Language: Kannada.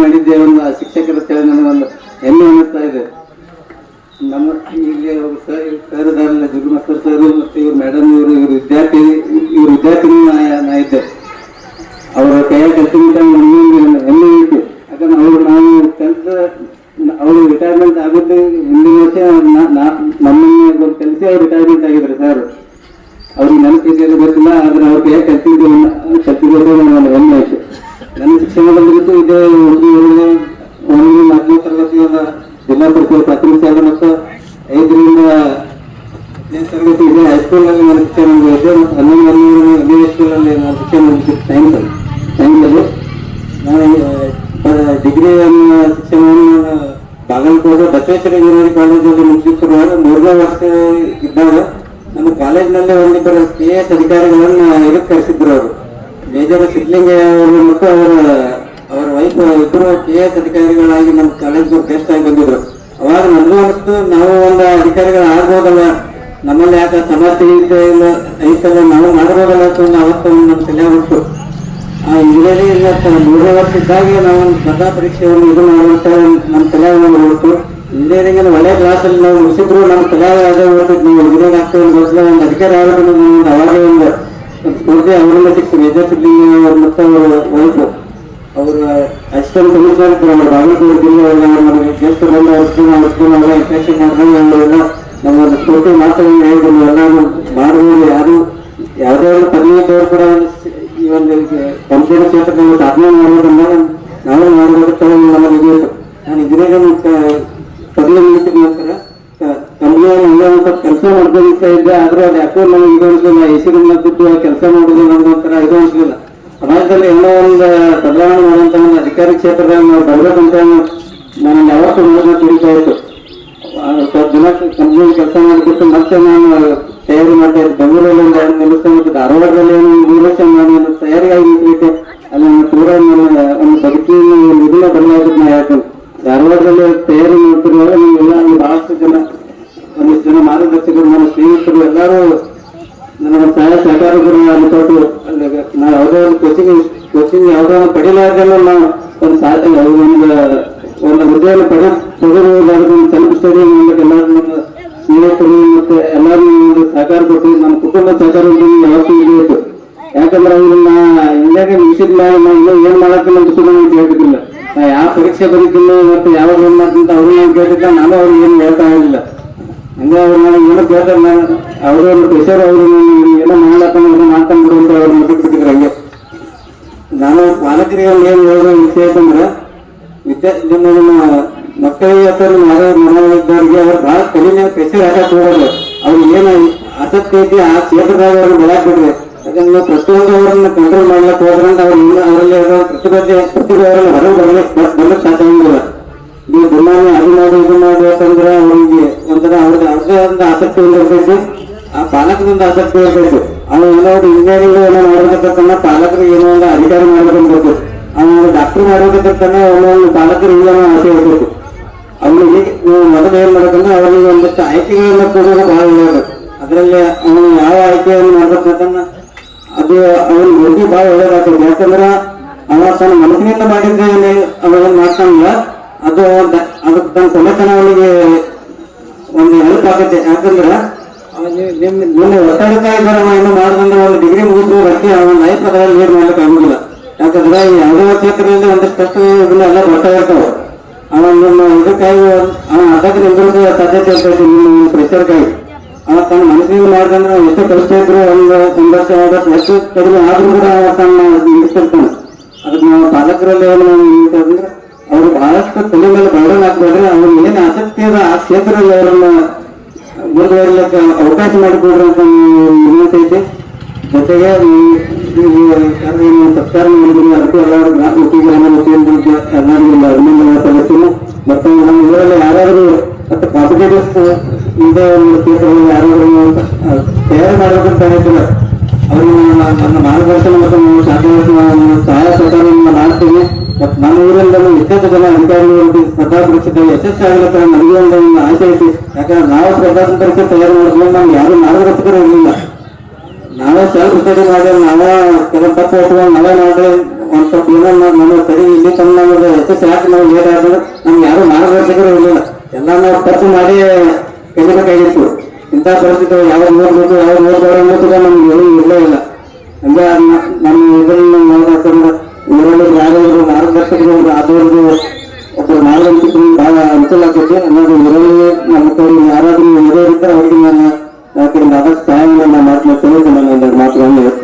ಮಾಡಿದ್ದೆ ಒಂದು ಶಿಕ್ಷಕರ ಅಂತೇಳಿ ನನಗೊಂದು ಹೆಮ್ಮೆ ಅನ್ನಿಸ್ತಾ ಇದೆ. ನಮ್ಮ ಇಲ್ಲಿ ಅವರು ಸರ್ ಸರ್ ಇದಾರಲ್ಲ ಜುಗುಮಸ್ತರ್ ಸರ್ ಮತ್ತು ಇವ್ರು ಮೇಡಮ್ ಇವರು, ಇವ್ರ ವಿದ್ಯಾರ್ಥಿ, ಇವರು ವಿದ್ಯಾರ್ಥಿನಿ ನಾ ಇದ್ದೆ ಅವರ ಕೈಯ ನಮಗೊಂದು ಹೆಮ್ಮೆ ಇತ್ತು. ಯಾಕಂದ್ರೆ ಅವರು ನಾವು ಕೆಲಸ ಅವರು ರಿಟೈರ್ಮೆಂಟ್ ಆಗುತ್ತೆ, ಹಿಂದಿನ ವರ್ಷ ನಮ್ಮನ್ನೇ ಕಲಿಸಿ ಅವ್ರು ರಿಟೈರ್ಮೆಂಟ್ ಆಗಿದ್ರು ಸರ್ ಅವ್ರಿಗೆ ನನ್ನ ಸ್ಥಿತಿಯಲ್ಲಿ ಗೊತ್ತಿಲ್ಲ, ಆದ್ರೆ ಅವ್ರ ಕೈಯ ಒಂದು ಹೆಮ್ಮೆ ಶಿಕ್ಷಣದಲ್ಲಿ ಬಿಟ್ಟು ಇದೇ ಹುಡುಗಿ ಒಂದು ನಾಲ್ಕನೇ ತರಗತಿಯಿಂದ ಜಿಲ್ಲಾ ಪರಿಷತ್ ಪ್ರಾಥಮಿಕ ಶಾಲೆ ಮತ್ತು ಐದರಿಂದ ತರಗತಿ ಇದೆ. ಹೈಸ್ಕೂಲಲ್ಲಿ ನನ್ನ ಶಿಕ್ಷಣ ಮುಗಿದಿದೆ ಮತ್ತು ಹನ್ನೊಂದು ಹನ್ನೆರಡು ಅದೇ ಹೈಸ್ಕೂಲಲ್ಲಿ ನಾನು ಶಿಕ್ಷಣ ಮುಗಿಸಿದ್ದು ಸೈನ್ಸ್ ಸೈನ್ಸಲ್ಲಿ ನಾನು ಡಿಗ್ರಿ ಶಿಕ್ಷಣವನ್ನು ನಾನು ಬಾಗಲಕೋಟೆ ಬಸವೇಶ್ವರ ಇಂಜಿನಿಯರಿಂಗ್ ಕಾಲೇಜಲ್ಲಿ ಮುಗಿಸಿರುವಾಗ ಮೂರನೇ ವರ್ಷ ಇದ್ದಾಗ ನಮ್ಮ ಕಾಲೇಜಿನಲ್ಲಿ ಒಂದಿಬ್ಬರು ಕೆ ಎಸ್ ಅಧಿಕಾರಿಗಳನ್ನು ಇದಕ್ಕೆ ಕರೆಸಿದ್ರು ಅವರು. ಮೇಜರ್ ಸಿದ್ಲಿಂಗಯ್ಯ ಅವರು ಮತ್ತು ಅವರ ಅವರ ವೈಫ್ ಇಬ್ಬರು ಕೆ ಎಸ್ ಅಧಿಕಾರಿಗಳಾಗಿ ನಮ್ಮ ಕಾಲೇಜು ಟೆಸ್ಟ್ ಆಗಿ ಬಂದಿದ್ರು. ಅವಾಗ ನನಗೂ ಅನಿಸ್ತು, ನಾವು ಒಂದು ಅಧಿಕಾರಿಗಳು ಆಗ್ಬೋದಲ್ಲ, ನಮ್ಮಲ್ಲಿ ಯಾಕೆ ಸಮಸ್ಯೆ ಇದೆ ಇಲ್ಲ ಐತಲ್ಲ ನಾವು ಮಾಡ್ಬೋದಲ್ಲ ಅಂತ ಒಂದು ಅವತ್ತು ನಮ್ಮ ತಲೆ ಬಿಟ್ಟು ಆ ಇಂಜಿನಿಯರಿಂಗ್ ಮೂರನೇ ವರ್ಷ ಇದ್ದಾಗ ನಾವು ಒಂದು ಸ್ಪರ್ಧಾ ಪರೀಕ್ಷೆಯನ್ನು ಇದು ಮಾಡುವಂತ ನಮ್ಮ ತಲೆ ಉಂಟು. ಇಂಜಿನಿಯರಿಂಗ್ ಒಳ್ಳೆ ಕ್ಲಾಸಲ್ಲಿ ನಾವು ಮುಗಿಸಿದ್ರು, ನಮ್ಮ ತಲೆ ಅದೇ ಹೊರಟಿದ್ದು, ನೀವು ಇಂಜಿನಿಯರಿಂಗ್ ಆಗ್ತೇವೆ ಒಂದು ಅಧಿಕಾರಿ ಆಗಬೇಕು ಅವಾಗ ಒಂದು ಸ್ಫೂರ್ತಿ ಅವರಿಂದ ಸಿಕ್ತು ಮೇಜರ್ ಅವರು ಮತ್ತು ಅವರ ವೈಫ್ ಅವರು ಅಸಿಸ್ಟೆಂಟ್ ಬಾಗಲಕೋಟೆ ನಮಗೆ ಗೆಸ್ಟ್ ಬಂದು ಅವ್ರಿಗೆ ಅವ್ರಿಗೆ ಅವರ ಇಂಟ್ರೆಕ್ಷನ್ ನಮ್ಮ ಸ್ಫೂರ್ತಿ ಮಾತುಗಳನ್ನು ಹೇಳಿದ್ರು ಎಲ್ಲರೂ ಮಾಡುವುದು ಯಾರು ಯಾವುದೇ ಪದವಿಯವರು ಕೂಡ ಈ ಒಂದು ಕಂಪ್ಯೂಟರ್ ಕ್ಷೇತ್ರದಲ್ಲಿ ಸಾಧನೆ ಮಾಡೋದ್ರಿಂದ ನಾವು ಮಾಡಬೇಕು ನಮಗೆ. ನಾನು ಇಂಜಿನಿಯರಿಂಗ್ ಪದವಿ ಮುಗಿಸಿದ ನಂತರ ಕಂಪ್ನಿಯಲ್ಲಿ ಹಂಗೆ ಸ್ವಲ್ಪ ಕೆಲಸ ಮಾಡ್ಕೊಂತ ಇದ್ದೆ, ಆದ್ರೂ ಅದು ಯಾಕೋ ನಮ್ಗೆ ಇದು ಅನ್ಸಲಿಲ್ಲ ಎ ಸಿ ಕೆಲಸ ಮಾಡೋದು ನಮ್ಗೆ ಒಂಥರ ಇದು ಅನ್ಸಲಿಲ್ಲ. ಸಮಾಜದಲ್ಲಿ ಏನೋ ಒಂದು ಬದಲಾವಣೆ ಮಾಡುವಂತ ಒಂದು ಅಧಿಕಾರಿ ಕ್ಷೇತ್ರದಲ್ಲಿ ನಾವು ಅಂತ ನಾನು ಯಾವತ್ತೂ ನೋಡೋದನ್ನ ತಿಳಿತಾ ಇತ್ತು ಸ್ವಲ್ಪ ದಿನ ಕಂಪ್ನಿಯಲ್ಲಿ ಕೆಲಸ ಮಾಡಿಬಿಟ್ಟು ಮತ್ತೆ ನಾನು ತಯಾರಿ ಮಾಡ್ತಾ ಇದ್ದೆ. ಬೆಂಗಳೂರಲ್ಲಿ ಒಂದು ಎರಡು ನಿಲ್ಲಿಸ್ತಾ ಮತ್ತು ಧಾರವಾಡದಲ್ಲಿ ಒಂದು ಮೂರು ನಾನು ತಯಾರಿಯಾಗಿ ಅಲ್ಲಿ ನನ್ನ ಒಂದು ಬದುಕಿನ ಒಂದು ಇದನ್ನ ಬದಲಾಯಿಸಿದ್ ನಾ ಹೇಳ್ತೇನೆ ಧಾರವಾಡದಲ್ಲಿ ತಯಾರಿ ಮಾಡ್ತಿರುವಾಗ ನೀವೆಲ್ಲ ಅಲ್ಲಿ ಬಹಳಷ್ಟು ಜನ ಒಂದಿಷ್ಟು ಜನ ಮಾರ್ಗದರ್ಶಕರು ನನ್ನ ಸ್ನೇಹಿತರು ಎಲ್ಲರೂ ಸಹಕಾರಗಳು ಅಲ್ಲಿ ಕೊಟ್ಟು ನಾವು ಯಾವುದೋ ಒಂದು ಕೋಚಿಂಗ್ ಕೋಚಿಂಗ್ ಯಾವುದೋ ಒಂದು ಪಡಿಲಾರ್ದಲ್ಲ ನಾವು ಒಂದು ಸಾ ಒಂದು ಒಂದು ಹುದ್ದೆಯನ್ನು ಪಡೆ ಸ್ಟಡಿ ಮಾಡಲಿಕ್ಕೆ ಎಲ್ಲರೂ ಸ್ನೇಹಿತರು ಮತ್ತೆ ಎಲ್ಲರೂ ಒಂದು ಸಹಕಾರ ಕೊಟ್ಟು ನಮ್ಮ ಕುಟುಂಬ ಸಹಕಾರ ಯಾವತ್ತೂ ಇರಬೇಕು ಯಾಕಂದ್ರೆ ಅವ್ರನ್ನ ಹಿಂಗಾಗಿ ಮುಗಿಸಿದ ನಾವು ಇನ್ನೂ ಏನ್ ಮಾಡಕ್ಕೆ ನಮ್ಮ ಕುಟುಂಬ ಅಂತ ಹೇಳ್ತಿದ್ದಿಲ್ಲ ನಾ ಯಾವ ಪರೀಕ್ಷೆ ಬರೀತಿಲ್ಲ, ಮತ್ತೆ ಯಾವಾಗ ಏನ್ ಮಾಡ್ತೀನಿ ಅವ್ರು ಏನ್ ಕೇಳ್ತಿದ್ದ, ನಾನು ಅವ್ರಿಗೆ ಏನು ಹೇಳ್ತಾ ಇರಲಿಲ್ಲ. ಹಂಗೆ ಅವ್ರು ನಾನು ಏನು ಕೇಳ್ತಾರೆ ನಾನು ಅವರು ಪ್ರೆಷರ್ ಅವರು ಮಾಡ್ಲಕ್ಕ ಏನೋ ಮಾಡ್ಕೊಂಡು ಬಿಡು ಅಂತ ಅವ್ರು ಮುಗಿಸ್ಬಿಟ್ಟಿದ್ರು ಹಂಗೆ ನಾನು ಪಾಲಕರಿಗೆ ಏನ್ ಹೇಳೋ ವಿಷಯ ಅಂತಂದ್ರೆ, ವಿದ್ಯಾ ನಿಮ್ಮ ಮಕ್ಕಳಿಗೆ ಅಥವಾ ಮರ ಮನೆಯಲ್ಲಿದ್ದವರಿಗೆ ಅವ್ರು ಭಾಳ ಕಡಿಮೆ ಪ್ರೆಷರ್ ಹಾಕಕ್ ಹೋಗೋದು. ಅವ್ರು ಏನು ಆಸಕ್ತಿ ಐತಿ ಆ ಕ್ಷೇತ್ರದಾಗ ಅವ್ರನ್ನ ಬೆಳಕ್ ಬಿಡ್ರಿ ಯಾಕಂದ್ರೆ ಪ್ರತಿಯೊಂದು ಅವರನ್ನ ಕಂಟ್ರೋಲ್ ಮಾಡ್ಲಕ್ ಹೋದ್ರಂತ ಅವ್ರು ಇಲ್ಲ ಅವರಲ್ಲಿ ಇರೋ ಪ್ರತಿಭಟನೆ ಪ್ರತಿಭೆ ಅವರನ್ನ ಹೊರಗೆ ಬರ್ಲಿಕ್ಕೆ ಬರ್ಲಿಕ್ಕೆ ಸಾಧ್ಯ ಆಗಿಲ್ಲ ನೀವು ದಿನಾನೇ ಅದು ಮಾಡಿ, ಇದು ಮಾಡಿ ಅಂತಂದ್ರೆ ಅವ್ರಿಗೆ ಒಂಥರ ಅವ್ರಿಗೆ ಅವ್ರದೇ ಆದ ಆಸಕ್ತಿ ಇರ್ತೈತಿ ಆ ಪಾಲಕರಿಂದ ಆಸಕ್ತಿ ಇರಬೇಕು. ಅವನು ಏನೋ ಒಂದು ಇಂಜಿನಿಯರಿಂಗ್ ಏನೋ ಮಾಡ್ಬೇಕಂತ ಪಾಲಕರಿಗೆ ಏನೋ ಒಂದು ಅಧಿಕಾರ ಮಾಡ್ಬೇಕಂತ ಅವನು ಡಾಕ್ಟರ್ ಮಾಡ್ಬೇಕಂತಾನೆ ಅವನು ಒಂದು ಪಾಲಕರಿಗೆ ಏನೋ ಆಸೆ ಇರಬೇಕು. ಅವನಿಗೆ ನೀವು ಮೊದಲು ಏನ್ ಮಾಡ್ಬೇಕಂದ್ರೆ ಅವನಿಗೆ ಒಂದಷ್ಟು ಆಯ್ಕೆಗಳನ್ನ ಕೊಡೋದು ಬಹಳ ಒಳ್ಳೆಯದು. ಅದರಲ್ಲಿ ಅವನು ಯಾವ ಆಯ್ಕೆಯನ್ನು ಮಾಡಬೇಕಂತ ಅದು ಅವನ ಬುದ್ಧಿ ಬಹಳ ಒಳ್ಳೇದಾಗ್ತದೆ. ಯಾಕಂದ್ರೆ ಅವ ತನ್ನ ಮನಸ್ಸಿನಿಂದ ಮಾಡಿದ್ರೆ ಅವನ ಮಾಡ್ತಾನಲ್ಲ, ಅದು ಅದಕ್ಕೆ ತನ್ನ ಕೊನೆತನ ಅವನಿಗೆ ಒಂದು ಹೆಲ್ಪ್ ಆಗುತ್ತೆ. ಯಾಕಂದ್ರೆ ಅವನಿಗೆ ನಿಮ್ ನಿನ್ನ ಒತ್ತಡತಾ ಇದ್ದಾರೆ ಅವ ಏನು ಮಾಡಿದ್ರೆ ಒಂದು ಡಿಗ್ರಿ ಮುಗಿದ್ರು ಲೈಫ್ ಅದರಲ್ಲಿ ಲೀಡ್ ಮಾಡ್ಲಿಕ್ಕೆ ಆಗುದಿಲ್ಲ. ಯಾಕಂದ್ರೆ ಈ ಯಾವುದೇ ಕ್ಷೇತ್ರದಲ್ಲಿ ಒಂದಷ್ಟು ಇದನ್ನ ಎಲ್ಲ ಬರ್ತಾ ಇರ್ತಾವ. ಅವನ ನಿಮ್ಮ ಇದಕ್ಕಾಗಿ ಅವನ ಅದಕ್ಕೆ ನಿಂದಿರೋದು ನಿಮ್ಮ ಪ್ರೆಷರ್ಗಾಗಿ ಅವ ತನ್ನ ಎಷ್ಟು ಕಷ್ಟ ಒಂದು ಒಂದು ಎರಡು ವರ್ಷ ಎಷ್ಟು ಕಡಿಮೆ ಆದ್ರೂ ಕೂಡ ತನ್ನ ಪಾಲಕರಲ್ಲಿ ಏನು ಅಂದ್ರೆ ಅವರು ಬಹಳಷ್ಟು ತಲೆ ಮೇಲೆ ಬರ್ಡನ್ ಹಾಕ್ಬೇಡ್ರಿ ಅವ್ರಿಗೆ ಏನು ಆಸಕ್ತಿ ಅದ ಆ ಕ್ಷೇತ್ರದಲ್ಲಿ ಅವರನ್ನ ಮುಂದುವರಿಲಿಕ್ಕೆ ಅವಕಾಶ ಮಾಡಿಕೊಡ್ರಿ ಅಂತ ವಿನಂತಿ ಐತಿ. ಜೊತೆಗೆ ಸತ್ಕಾರ ಮಾಡಿದ್ರು ಅದಕ್ಕೂ ಎಲ್ಲರೂ ಗ್ರಾಮ ನಮ್ಮ ವತಿಯಿಂದ ಎಲ್ಲರಿಗೂ ಅಭಿನಂದನೆ ಸಲ್ಲಿಸ್ತೀನಿ ಮತ್ತು ನಮ್ಮ ಊರಲ್ಲಿ ಯಾರಾದರೂ ಮತ್ತು ಕಾಂಪಿಟೇಟಿವ್ಸ್ ಇದೆ ಒಂದು ಕ್ಷೇತ್ರದಲ್ಲಿ ಯಾರಾದರೂ ತಯಾರು ಮಾಡಬೇಕಂತ ಹೇಳ್ತಿಲ್ಲ ಅವರು ನನ್ನ ಮಾರ್ಗದರ್ಶನ ಮತ್ತು ನಾನು ಸಹಾಯ ಸಹಕಾರವನ್ನು ಮಾಡ್ತೀನಿ. ಮತ್ತು ನಮ್ಮ ಊರಿಂದಲೂ ಎಷ್ಟೇ ಜನ ಅಧಿಕಾರಿಗಳು ಸ್ಪರ್ಧಾ ಪರೀಕ್ಷೆ ಯಶಸ್ವಿ ಆಗಲಿಕ್ಕೆ ನನಗೆ ಒಂದು ಒಂದು ಆಸೆ ಐತಿ ಯಾಕಂದ್ರೆ ನಾವು ಸ್ಪರ್ಧಾ ಪರೀಕ್ಷೆ ತಯಾರು ಮಾಡಿದ್ಮೇಲೆ ನಮ್ಗೆ ಯಾರು ಮಾರ್ಗದರ್ಶಕರು ಇರಲಿಲ್ಲ ನಾವೇ ಸೆಲ್ಫ್ ಸ್ಟಡಿ ಮಾಡಿ ನಾವೇ ಕೆಲವು ತಪ್ಪು ಹೊತ್ಕೊಂಡು ನಾವೇ ಮಾಡಿ ಒಂದು ಸ್ವಲ್ಪ ಏನೋ ನಮ್ಮ ಸರಿ ಇಲ್ಲಿ ತಮ್ಮ ನಮಗೆ ಯಶಸ್ವಿ ಯಾಕೆ ನಾವು ಲೇಟ್ ಆದ್ರೆ ನಮ್ಗೆ ಯಾರು ಮಾರ್ಗದರ್ಶಕರು ಇರಲಿಲ್ಲ ಎಲ್ಲ ನಾವು ತಪ್ಪು ಮಾಡಿ ಕಲಿಬೇಕಾಗಿತ್ತು ಇಂಥ ಪರಿಸ್ಥಿತಿ ಯಾವ ನೋಡ್ಬೇಕು ಯಾವ ನೋಡ್ಬಾರ ಅನ್ನೋದು ನಮ್ಗೆ ಏನು ಇರಲೇ ಇಲ್ಲ ಹಂಗೆ ನಮ್ಮ ಇದನ್ನ ನೋಡ್ಬೇಕಂದ್ರೆ ಊರಲ್ಲಿ ಯಾರಾದ್ರು ಮಾರ್ಗದರ್ಶಕರು ಆದವ್ರದ್ದು ಒಬ್ಬರು ಮಾರ್ಗದರ್ಶಕರು ಬಹಳ ಅನುಕೂಲ ಆಗ್ತೈತಿ ಅನ್ನೋದು ಊರಲ್ಲಿ ನಮ್ಮ ಕಡೆ ಯಾರಾದ್ರೂ ಇರೋರಿದ್ದರೆ ಅವ್ರಿಗೆ ನಾನು ಯಾಕಂದ್ರೆ ಆದಷ್ಟು ಸಹಾಯವನ್ನು ಮಾಡ್ತೀನಿ ಅಂತ ಹೇಳಿ ನಾನು ಎರಡು ಮಾತುಗಳನ್ನು ಹೇಳ್ತೀನಿ